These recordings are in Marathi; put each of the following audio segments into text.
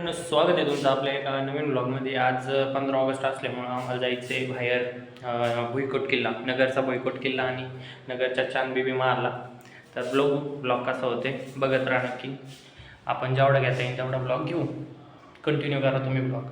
मित्रांनो स्वागत आहे तुमचं आपल्या एका नवीन ब्लॉगमध्ये आज पंधरा ऑगस्ट असल्यामुळं आम्हाला जायचं आहे बाहेर भुईकोट किल्ला नगरचा भुईकोट किल्ला आणि नगरच्या चांदबिबी मारला तर ब्लॉग ब्लॉग कसा होते बघत राहा नक्की. आपण जेवढा घेता येईल तेवढा ब्लॉग घेऊ. कंटिन्यू करा तुम्ही ब्लॉग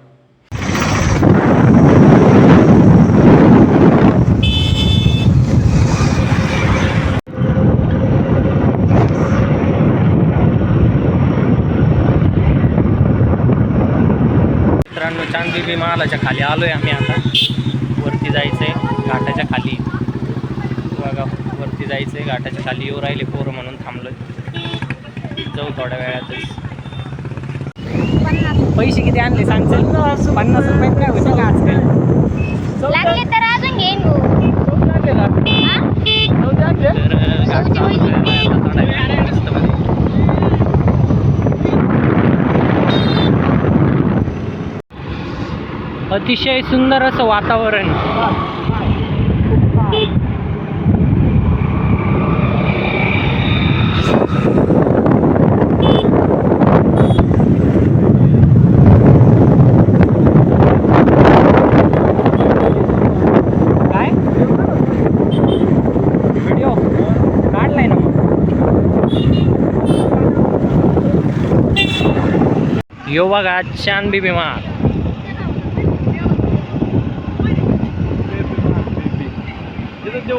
चांदबिबी महालाच्या खाली आलो आहे आम्ही आता. वरती जायचं आहे घाटाच्या खाली. बघा वरती जायचं आहे घाटाच्या खाली येऊ राहिले पोरं म्हणून थांबलो जाऊ थोड्या वेळातच. पैसे किती आणले सांगचाल पन्नास रुपयात काय होतं का? आजकाल तर अजून घेईन भाऊ. हा? तर घाट चालू आहे आता थोड्या वेळाने मस्तमध्ये. अतिशय सुंदर असं वातावरण. काय? काढलाय ना यो बघा चांद बिबी महाल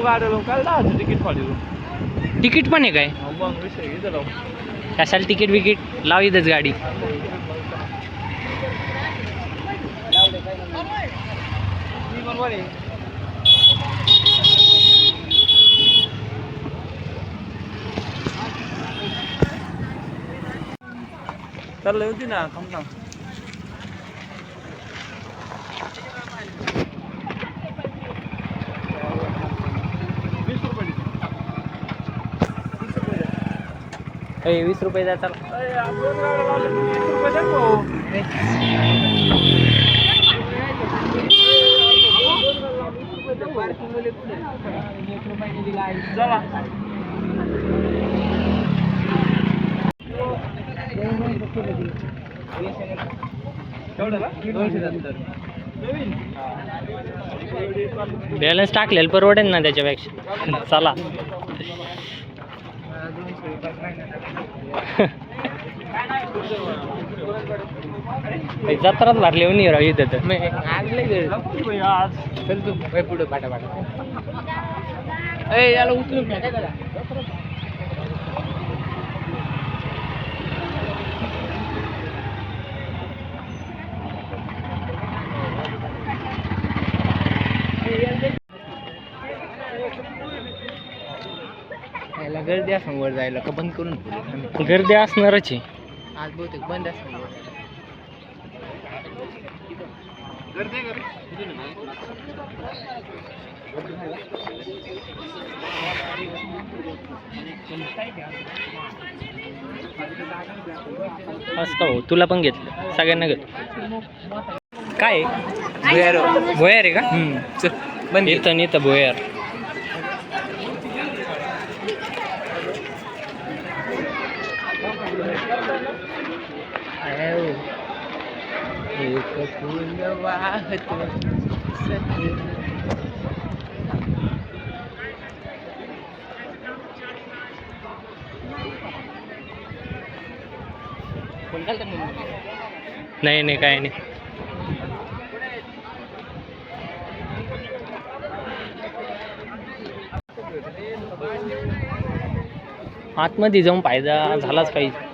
गाड्या लावून दहाचं तिकीट तिकीट पण आहे काय? मग विषय इथं लावून कशाला तिकीट बिकीट? लाव इथंच गाडी. मी बरोबर आहे चाललं होती ना थांब ना वीस रुपये दे. ए वीस रुपये द्या चला. बॅलन्स टाकलेलं परवडेल ना त्याच्यापेक्षा. चला. जत्राच भरली हो नाही राव इथं तर. नको आज. चल तू पुढे पाठा पाठा ए याला उचलून फेका याला गर्दी असं वर जायला का बंद करून ठेवली? गर्दी असणारच आहे. आज बहुतेक बंद असं असं हो? तुला पण घेतलं. सगळ्यांना घेतलं. काय? भुयार भोयार आहे का? चल. बंद इथं इथं भोयार. एक वाहत सखे. नाही नाही काय नाही आतमध्ये जाऊन फायदा झालाच पाहिजे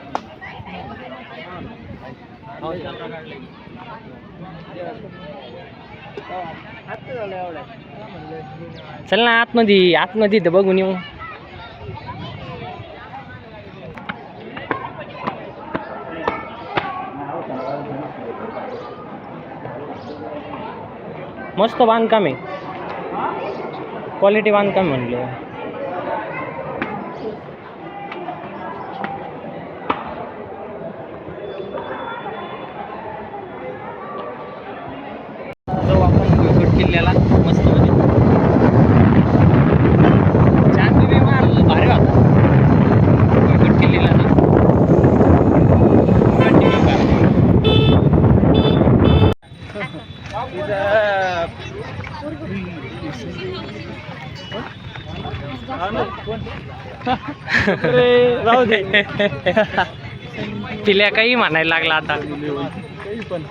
चल ना आतमध्ये आतमध्ये तर बघून येऊ. मस्त बांधकाम आहे. क्वालिटी बांधकाम म्हणलं. आपल्याला मस्त होते. चांदी राहू दे. पिल्या काही म्हणायला लागला आता. काही पण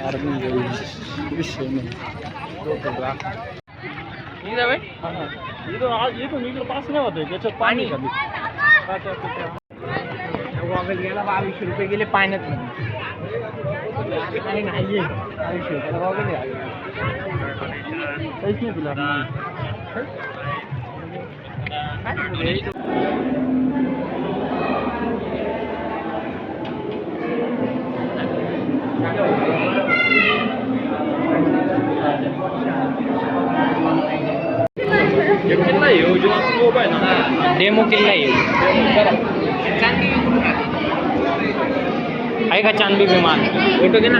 अरे नाही गं, विषय नाही डोकं राख. हा ना. इथून आज इथून इकडे पास नाही होत त्याच्यात पाणी पाणी? गॉगल गेला बावीसशे रुपये गेले पाण्यात नाही नाही बावीसशे रुपयाला गॉगल आहे. काहीच नाही तुला किल्ला योजना खूप आहे ना डेमो किल्ला आहे आहे का चांदबी विमान फोटो घे ना